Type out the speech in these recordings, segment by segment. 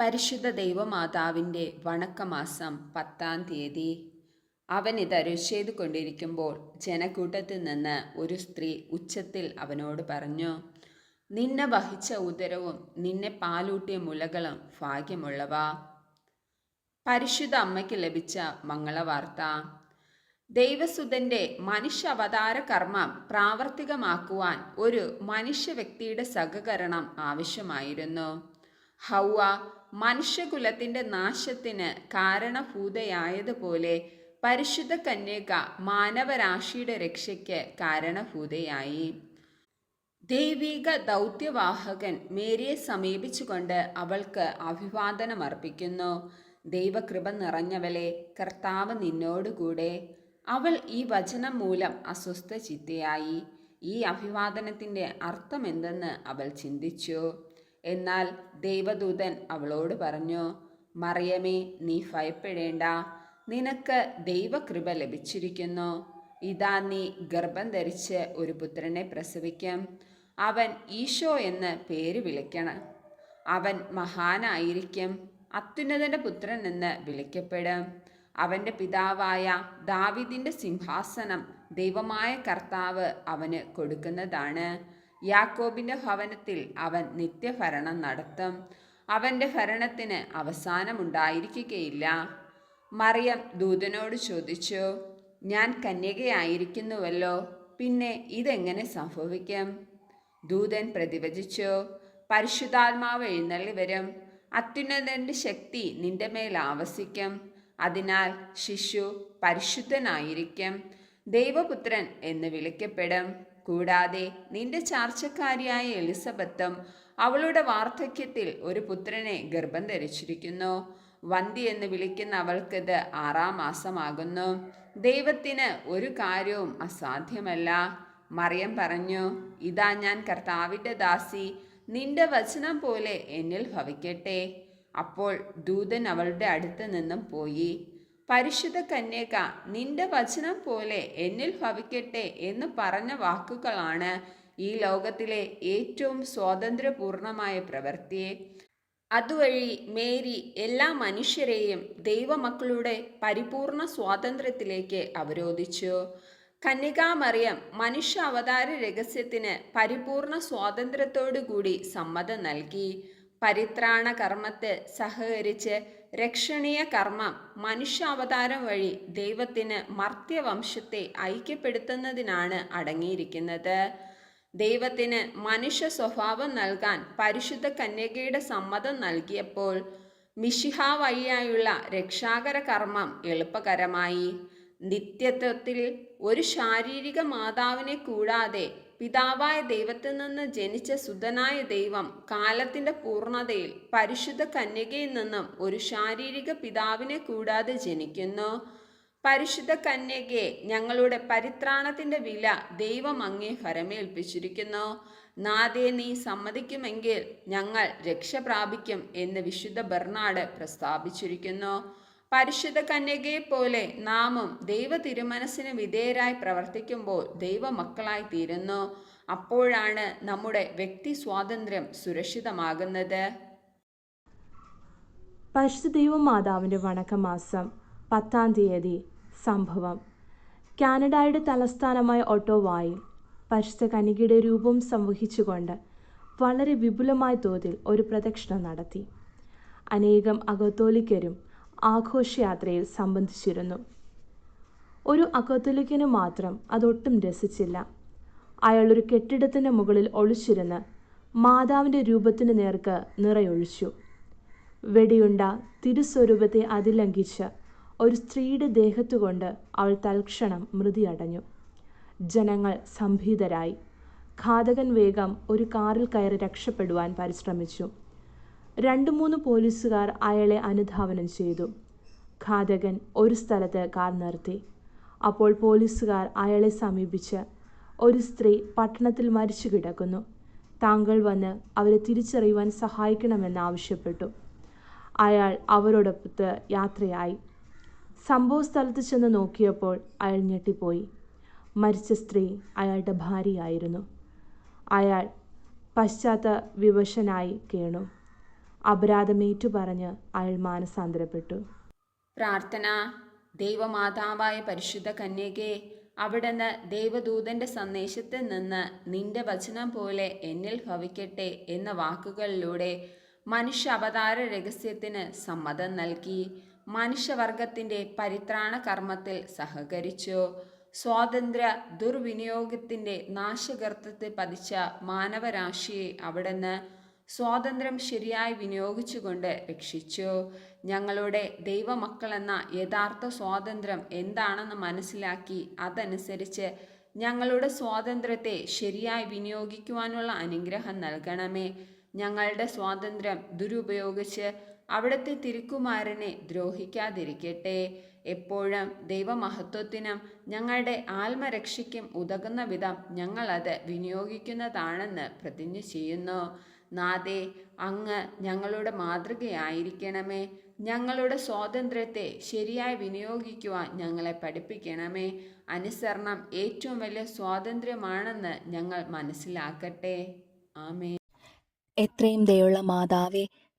പരിശുദ്ധ ദൈവമാതാവിന്റെ വണക്കമാസം പത്താം തീയതി. അവൻ ഇത് അരുളി കൊണ്ടിരിക്കുമ്പോൾ ജനക്കൂട്ടത്തിൽ നിന്ന് ഒരു സ്ത്രീ ഉച്ചത്തിൽ അവനോട് പറഞ്ഞു നിന്നെ വഹിച്ച ഉദരവും നിന്നെ പാലൂട്ടിയ മുലകളും ഭാഗ്യമുള്ളവ. പരിശുദ്ധ അമ്മയ്ക്ക് ലഭിച്ച മംഗളവാർത്ത. ദൈവസുതന്റെ മനുഷ്യ അവതാര കർമ്മം പ്രാവർത്തികമാക്കുവാൻ ഒരു മനുഷ്യ വ്യക്തിയുടെ സഹകരണം ആവശ്യമായിരുന്നു. ഹൗവ മനുഷ്യകുലത്തിന്റെ നാശത്തിന് കാരണഭൂതയായതുപോലെ പരിശുദ്ധ കന്യക മാനവരാശിയുടെ രക്ഷയ്ക്ക് കാരണഭൂതയായി. ദൈവിക ദൗത്യവാഹകൻ മേരിയെ സമീപിച്ചുകൊണ്ട് അവൾക്ക് അഭിവാദനമർപ്പിക്കുന്നു. ദൈവകൃപ നിറഞ്ഞവളെ കർത്താവ് നിന്നോടുകൂടെ. അവൾ ഈ വചനം മൂലം അസ്വസ്ഥ ചിത്തയായി ഈ അഭിവാദനത്തിന്റെ അർത്ഥമെന്തെന്ന് അവൾ ചിന്തിച്ചു. എന്നാൽ ദൈവദൂതൻ അവളോട് പറഞ്ഞു മറിയമേ നീ ഭയപ്പെടേണ്ട. നിനക്ക് ദൈവകൃപ ലഭിച്ചിരിക്കുന്നു. ഇതാ നീ ഗർഭം ധരിച്ച് ഒരു പുത്രനെ പ്രസവിക്കും. അവൻ ഈശോ എന്ന് പേര് വിളിക്കണം. അവൻ മഹാനായിരിക്കും. അത്യുന്നതന്റെ പുത്രൻ എന്ന് വിളിക്കപ്പെടും. അവന്റെ പിതാവായ ദാവിദിന്റെ സിംഹാസനം ദൈവമായ കർത്താവ് അവന് കൊടുക്കുന്നതാണ്. യാക്കോബിന്റെ ഭവനത്തിൽ അവൻ നിത്യഭരണം നടത്തും. അവന്റെ ഭരണത്തിന് അവസാനമുണ്ടായിരിക്കുകയില്ല. മറിയം ദൂതനോട് ചോദിച്ചു ഞാൻ കന്യകയായിരിക്കുന്നുവല്ലോ പിന്നെ ഇതെങ്ങനെ സംഭവിക്കും? ദൂതൻ പ്രതിവചിച്ചു പരിശുദ്ധാത്മാവ് എഴുന്നള്ളി വരും. അത്യുന്നതന്റെ ശക്തി നിന്റെ മേൽ ആവസിക്കും. അതിനാൽ ശിശു പരിശുദ്ധനായിരിക്കും. ദൈവപുത്രൻ എന്ന് വിളിക്കപ്പെടും. കൂടാതെ നിന്റെ ചാർച്ചക്കാരിയായ എലിസബത്തും അവളുടെ വാർദ്ധക്യത്തിൽ ഒരു പുത്രനെ ഗർഭം ധരിച്ചിരിക്കുന്നു. വന്തി എന്ന് വിളിക്കുന്ന അവൾക്കിത് ആറാം മാസമാകുന്നു. ദൈവത്തിന് ഒരു കാര്യവും അസാധ്യമല്ല. മറിയം പറഞ്ഞു ഇതാ ഞാൻ കർത്താവിന്റെ ദാസി നിന്റെ വചനം പോലെ എന്നിൽ ഭവിക്കട്ടെ. അപ്പോൾ ദൂതൻ അവളുടെ അടുത്ത് നിന്നും പോയി. പരിശുദ്ധ കന്യക നിന്റെ വചനം പോലെ എന്നിൽ ഭവിക്കട്ടെ എന്ന് പറഞ്ഞ വാക്കുകളാണ് ഈ ലോകത്തിലെ ഏറ്റവും സ്വാതന്ത്ര്യപൂർണമായ പ്രവൃത്തിയെ. അതുവഴി മേരി എല്ലാ മനുഷ്യരെയും ദൈവമക്കളുടെ പരിപൂർണ സ്വാതന്ത്ര്യത്തിലേക്ക് അവരോധിച്ചു. കന്യകാമറിയം മനുഷ്യ അവതാര രഹസ്യത്തിന് പരിപൂർണ സ്വാതന്ത്ര്യത്തോടുകൂടി സമ്മതം നൽകി. പരിത്രാണ കർമ്മത്തെ സഹകരിച്ച് രക്ഷണീയ കർമ്മം മനുഷ്യാവതാരം വഴി ദൈവത്തിന് മർത്യവംശത്തെ ഐക്യപ്പെടുത്തുന്നതിനാണ് അടങ്ങിയിരിക്കുന്നത്. ദൈവത്തിന് മനുഷ്യ സ്വഭാവം നൽകാൻ പരിശുദ്ധ കന്യകയുടെ സമ്മതം നൽകിയപ്പോൾ മിഷിഹ വഴിയായുള്ള രക്ഷാകര കർമ്മം എളുപ്പകരമായി. നിത്യത്വത്തിൽ ഒരു ശാരീരിക മാതാവിനെ കൂടാതെ പിതാവായ ദൈവത്തിൽ നിന്ന് ജനിച്ച സുതനായ ദൈവം കാലത്തിന്റെ പൂർണതയിൽ പരിശുദ്ധ കന്യകയിൽ നിന്നും ഒരു ശാരീരിക പിതാവിനെ കൂടാതെ ജനിക്കുന്നു. പരിശുദ്ധ കന്യകയെ ഞങ്ങളുടെ പരിത്രാണത്തിന്റെ വില ദൈവം അങ്ങേ ഫരമേൽപ്പിച്ചിരിക്കുന്നു നാദേ നീ സമ്മതിക്കുമെങ്കിൽ ഞങ്ങൾ രക്ഷ പ്രാപിക്കും എന്ന് വിശുദ്ധ ബർണാട് പ്രസ്താവിച്ചിരിക്കുന്നു. പരിശുദ്ധ കന്യകയെ പോലെ നാമം ദൈവ തിരുമനസ്സിന് വിധേയരായി പ്രവർത്തിക്കുമ്പോൾ ദൈവമക്കളായി തീരുന്നു അപ്പോഴാണ് നമ്മുടെ വ്യക്തി സ്വാതന്ത്ര്യം സുരക്ഷിതമാകുന്നത്. പരിശുദ്ധ ദൈവമാതാവിന്റെ വണക്കമാസം പത്താം തീയതി സംഭവം. കാനഡയുടെ തലസ്ഥാനമായ ഒട്ടോവായിൽ പരിശുദ്ധ കന്യകയുടെ രൂപം സംവഹിച്ചുകൊണ്ട് വളരെ വിപുലമായ തോതിൽ ഒരു പ്രദക്ഷിണം നടത്തി. അനേകം അകത്തോലിക്കരും ആഘോഷയാത്രയിൽ സംബന്ധിച്ചിരുന്നു. ഒരു അകത്തോലിക്കന് മാത്രം അതൊട്ടും രസിച്ചില്ല. അയാൾ ഒരു കെട്ടിടത്തിന്റെ മുകളിൽ ഒളിച്ചിരുന്ന് മാതാവിന്റെ രൂപത്തിന് നേർക്ക് നിറയൊഴിച്ചു. വെടിയുണ്ട തിരുസ്വരൂപത്തെ അതിലംഘിച്ച് ഒരു സ്ത്രീയുടെ ദേഹത്തുകൊണ്ട് അവൾ തൽക്ഷണം മൃതിയടഞ്ഞു. ജനങ്ങൾ സംഭീതരായി. ഘാതകൻ വേഗം ഒരു കാറിൽ കയറി രക്ഷപ്പെടുവാൻ പരിശ്രമിച്ചു. രണ്ട് മൂന്ന് പോലീസുകാർ അയാളെ അനുധാവനം ചെയ്തു. ഘാതകൻ ഒരു സ്ഥലത്ത് കാർ നിർത്തി. അപ്പോൾ പോലീസുകാർ അയാളെ സമീപിച്ച് ഒരു സ്ത്രീ പട്ടണത്തിൽ മരിച്ചു കിടക്കുന്നു. താങ്കൾ വന്ന് അവരെ തിരിച്ചറിയുവാൻ സഹായിക്കണമെന്ന് ആവശ്യപ്പെട്ടു അയാൾ അവരോടൊപ്പത്ത് യാത്രയായി. സംഭവ സ്ഥലത്ത് ചെന്ന് നോക്കിയപ്പോൾ അയാൾ ഞെട്ടിപ്പോയി. മരിച്ച സ്ത്രീ അയാളുടെ ഭാര്യയായിരുന്നു. അയാൾ പശ്ചാത്ത വിവശനായി കേണു. അപരാധമേറ്റു പറഞ്ഞ് അയാൾ മാനസാന്തരപ്പെട്ടു പ്രാർത്ഥന. ദൈവമാതാവായ പരിശുദ്ധ കന്യകെ അവിടുന്ന് ദൈവദൂതന്റെ സന്ദേശത്തിൽ നിന്ന് നിന്റെ വചനം പോലെ എന്നിൽ ഭവിക്കട്ടെ എന്ന വാക്കുകളിലൂടെ മനുഷ്യ അവതാര രഹസ്യത്തിന് സമ്മതം നൽകി. മനുഷ്യവർഗത്തിന്റെ പരിത്രാണ കർമ്മത്തിൽ സഹകരിച്ചു. സ്വാതന്ത്ര്യ ദുർവിനിയോഗത്തിന്റെ നാശകർത്തത്തെ പതിച്ച മാനവരാശിയെ അവിടുന്ന് സ്വാതന്ത്ര്യം ശരിയായി വിനിയോഗിച്ചുകൊണ്ട് രക്ഷിച്ചു. ഞങ്ങളുടെ ദൈവമക്കളെന്ന യഥാർത്ഥ സ്വാതന്ത്ര്യം എന്താണെന്ന് മനസ്സിലാക്കി അതനുസരിച്ച് ഞങ്ങളുടെ സ്വാതന്ത്ര്യത്തെ ശരിയായി വിനിയോഗിക്കുവാനുള്ള അനുഗ്രഹം നൽകണമേ. ഞങ്ങളുടെ സ്വാതന്ത്ര്യം ദുരുപയോഗിച്ച് അവിടുത്തെ തിരുക്കുമാരനെ ദ്രോഹിക്കാതിരിക്കട്ടെ. എപ്പോഴും ദൈവമഹത്വത്തിനും ഞങ്ങളുടെ ആത്മരക്ഷയ്ക്കും ഉതകുന്ന വിധം ഞങ്ങളത് വിനിയോഗിക്കുന്നതാണെന്ന് പ്രതിജ്ഞ ചെയ്യുന്നു. നാദേ അങ്ങ് ഞങ്ങളുടെ മാതൃകയായിരിക്കണമേ. ഞങ്ങളുടെ സ്വാതന്ത്ര്യത്തെ ശരിയായി വിനിയോഗിക്കുവാൻ ഞങ്ങളെ പഠിപ്പിക്കണമേ. അനുസരണം ഏറ്റവും വലിയ സ്വാതന്ത്ര്യമാണെന്ന് ഞങ്ങൾ മനസ്സിലാക്കട്ടെ. ആമേ എത്രയും ദയുള്ള മാതാവേ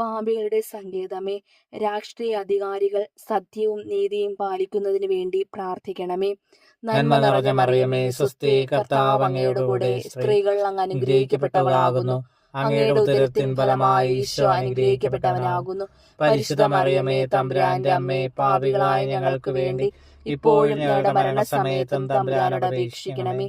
പാപികളുടെ സങ്കേതമേ. രാഷ്ട്രീയ അധികാരികൾ സത്യവും നീതിയും പാലിക്കുന്നതിന് വേണ്ടി പ്രാർത്ഥിക്കണമേ. നന്മ നിറഞ്ഞ മറിയമേ സുസ്ഥി കർത്താവ് അങ്ങയുടെ കൂടെ സ്ത്രീകൾ അങ്ങ് അനുഗ്രഹിക്കപ്പെട്ടവളാകുന്നു. അങ്ങയുടെ ഉദരത്തിൻ ഫലമായി ഈശോ അനുഗ്രഹിക്കപ്പെട്ടവനാകുന്നു. പരിശുദ്ധ മറിയമേ തമ്പുരാന്റെ അമ്മേ പാപികളായ ഞങ്ങൾക്ക് വേണ്ടി ഇപ്പോഴും ഞങ്ങളുടെ മരണസമയത്തും തമ്പുരാനോട് അപേക്ഷിക്കണമേ.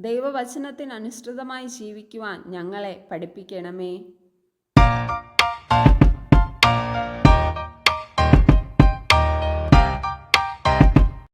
ദൈവവചനത്തിനനുസൃതമായി ജീവിക്കുവാൻ ഞങ്ങളെ പഠിപ്പിക്കണമേ.